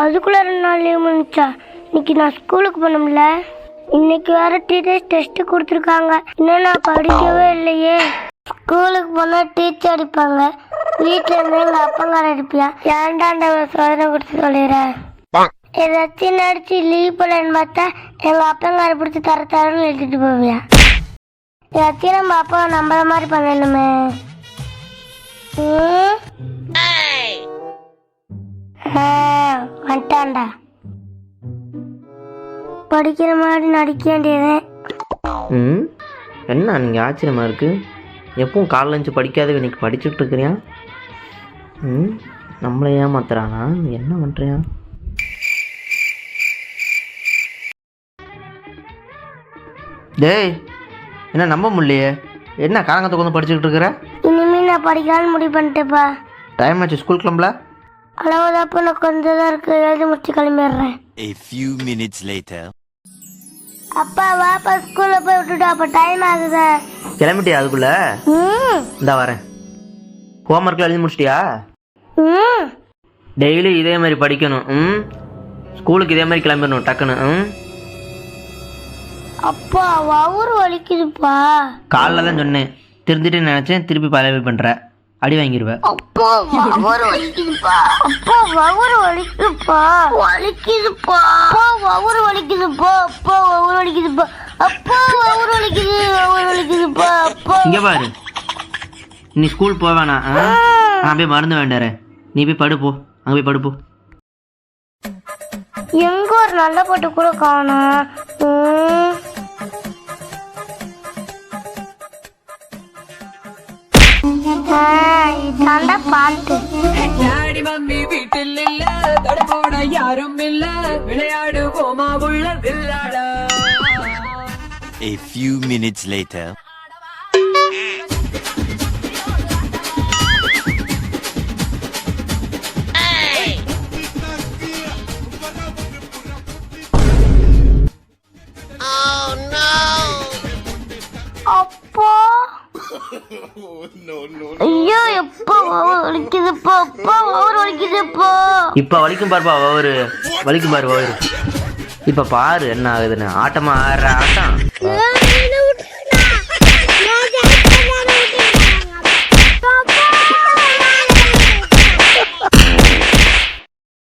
அதுக்குள்ள ரெண்டு நாள் லீவ் முடிச்சா இன்னைக்கு நான் ஸ்கூலுக்கு போகணும்ல? இன்னைக்கு வேற டீச்சர்ஸ் டெஸ்ட் கொடுத்துருக்காங்க. இன்னும் நான் படிக்கவே இல்லையே. ஸ்கூலுக்கு போனால் டீச்சர் அடிப்பாங்க. வீட்டில் இருந்து எங்கள் அப்பங்கார அடிப்பியா? ஏன்டாண்ட சோதனை கொடுத்து சொல்லிடுறேன் ஏதாச்சும் நடிச்சு லீவ் போலன்னு பார்த்தா எங்கள் அப்பங்கார பிடிச்சி தர தரன்னு எழுதிட்டு போவியா? ஏதாச்சும் நம்ம அப்பா நம்புற மாதிரி பண்ணணுமே. ம்? வந்துட்டான்டா படிக்கிற மாதிரி நடிக்க வேண்டியது. ம்? என்ன நீங்கள் ஆச்சரியமாக இருக்குது எப்பவும் காலைல இருந்துச்சு படிக்காத இன்னைக்கு படிச்சுட்டு இருக்கிறியா? ம்? நம்மளை ஏமாத்துறானா? என்ன பண்ணுறியா டேய் என்ன நம்ப முடியலையே? என்ன காலங்கத்தை கொண்டு படிச்சுக்கிட்டு இருக்கிற? இனிமே நான் படிக்கலாம்னு முடிவு பண்ணிட்டேப்பா டைம் ஆச்சு ஸ்கூல் கிளம்பல? அளவுதாப்பா நான் கொஞ்சம் தான் இருக்கு. எழுதி முடிச்சு கிளம்பிடுறேன். A few minutes later. அப்பா வாப்பா ஸ்கூல்ல போய் விட்டுட்டு அப்ப டைம் ஆகுது. கிளம்பிட்டியா அதுக்குள்ள? ம். இந்தா வரேன். ஹோம்ஒர்க்கில் எழுதி முடிச்சிட்டியா? ம். டெய்லி இதே மாதிரி படிக்கணும். ம். ஸ்கூலுக்கு இதே மாதிரி கிளம்பிடணும் டக்குன்னு. ம். அப்பா வவுறு வலிக்குதுப்பா. காலைல தான் சொன்னேன். திருந்திட்டு நினச்சேன் திருப்பி பதவி பண்ணுற அடி வாங்கிடுவேன் அப்பா வவுறு வலிக்குதுப்பா. அப்பா வவுறு வலிக்குதுப்பா. வலிக்குதுப்பா. அப்பா வவுறு வலிக்குதுப்பா. அப்பா வவுறு வலிக்குதுப்பா. அப்பா வவுறு வலிக்குது வவுறு வலிக்குதுப்பா. அப்பா. இங்கே பாரு. நீ ஸ்கூல் போக வேணாம்? நான் போய் மருந்து வேண்டாரேன் நீ போய் படுப்போ. அங்கே போய் படுப்போ. எங்க ஒரு நல்ல போட்டு கூட காணும். இதாண்டா பாட்டு. டாடி மம்மி வீட்டில் இல்ல தடுப்போட யாரும் இல்ல. விளையாடுவோமா உள்ள வில்லாடா A few minutes later. ஐயோ எப்போ வலிக்குதுப்பா அப்பா ஒவ்வொரு வலிக்குதுப்பா. இப்போ வலிக்கும் பாருப்பா வவரு. வலிக்கும் பாரு வவரு. இப்போ பாரு என்ன ஆகுதுன்னு. ஆட்டமா ஆடுற ஆட்டம்.